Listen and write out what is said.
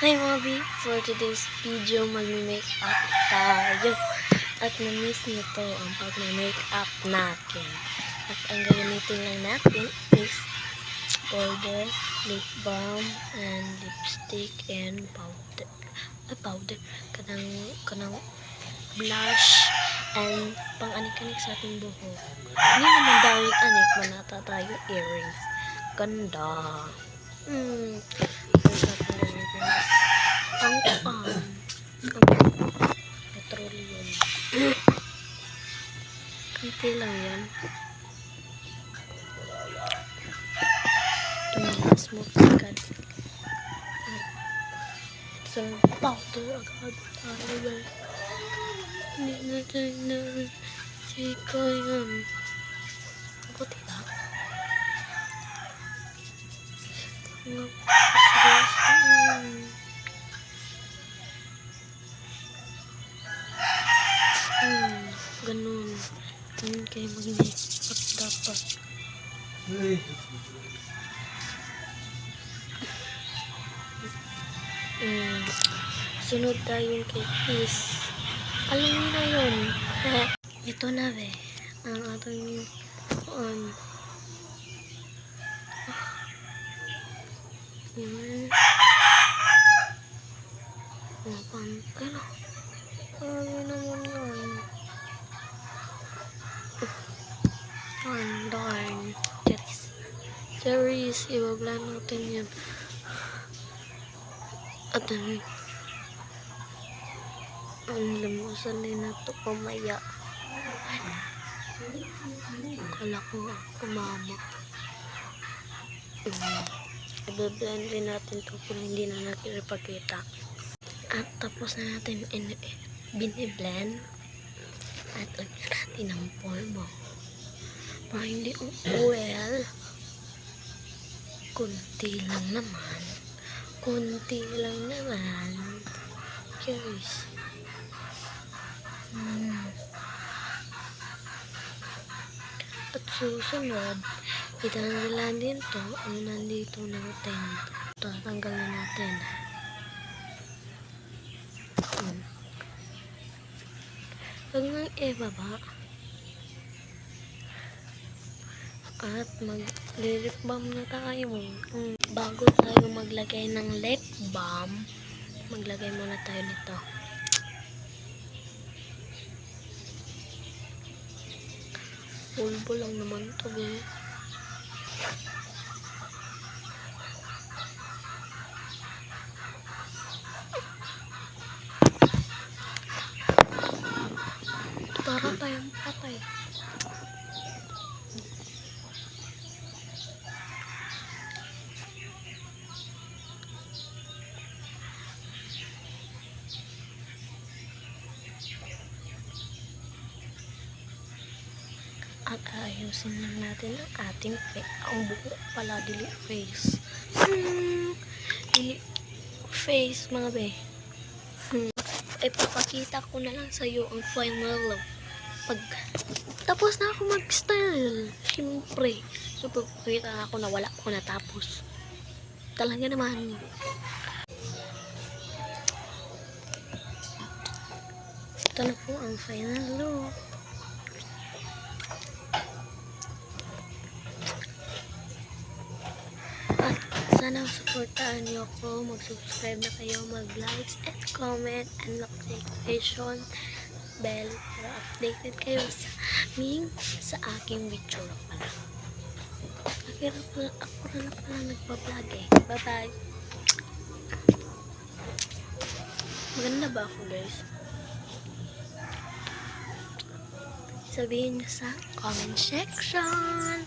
Hi Moby! For today's video, mag-make up tayo. At na-miss nyo to ang pag-make up natin. At ang gagamitin lang natin is powder, lip balm, and lipstick, and powder. Ay, powder. Kanang, kanang blush, and pang-anik-anik sa ating buhok. Hindi naman dahil anik, manata tayo earrings. Ganda. Hmm. Ang is ang pang petroleum. Kunti lang yan. Yung smoke agad. So, powder agad tayo guys. Hindi natin na sika yan. Buti lang. Nga, seryoso. Ganun kayo mag-make up dapat. Hmm. Sunod tayo kay Kiss. Alam niyo na yun. Ito na be. Ang ating um, yun. Ano? Ano naman yun? Darn, darn. Cherries. Cherries. Ibablan natin yan. At? Ang lamusan din na ito pamaya. Kala ko kumama. Um, Ibablend din natin ito kung hindi na natin ipakita. At tapos na natin in biniblend. At lagyan natin ng polvo. Para hindi well. Kunti lang naman. Kunti lang naman. Cheers. Mm. At susunod, itanggalan din to ang nandito natin. Tatanggalin natin. Hmm. Huwag nang ibaba. At mag-lip balm na tayo. Mm, Bago tayo maglagay ng lip balm, maglagay muna tayo nito. Pulbo lang naman to, eh. At ayusin lang natin ang ating. Ang buhok pala, dili face. Hmm, dili face, mga be. Hmm. Ipapakita ko na lang sa'yo ang final look. Pag tapos na ako mag-style, siyempre. So, pagkita ako na wala ko natapos. Talaga naman. Ito na po ang final look. Sana supportahan niyo ako. Mag-subscribe na kayo, mag-likes and comment and notification bell para updated kayo sa aming sa aking video pala. Ako na pala, ako na pala nagpa-vlog eh. Bye-bye. Maganda ba ako guys? Sabihin niyo sa comment section.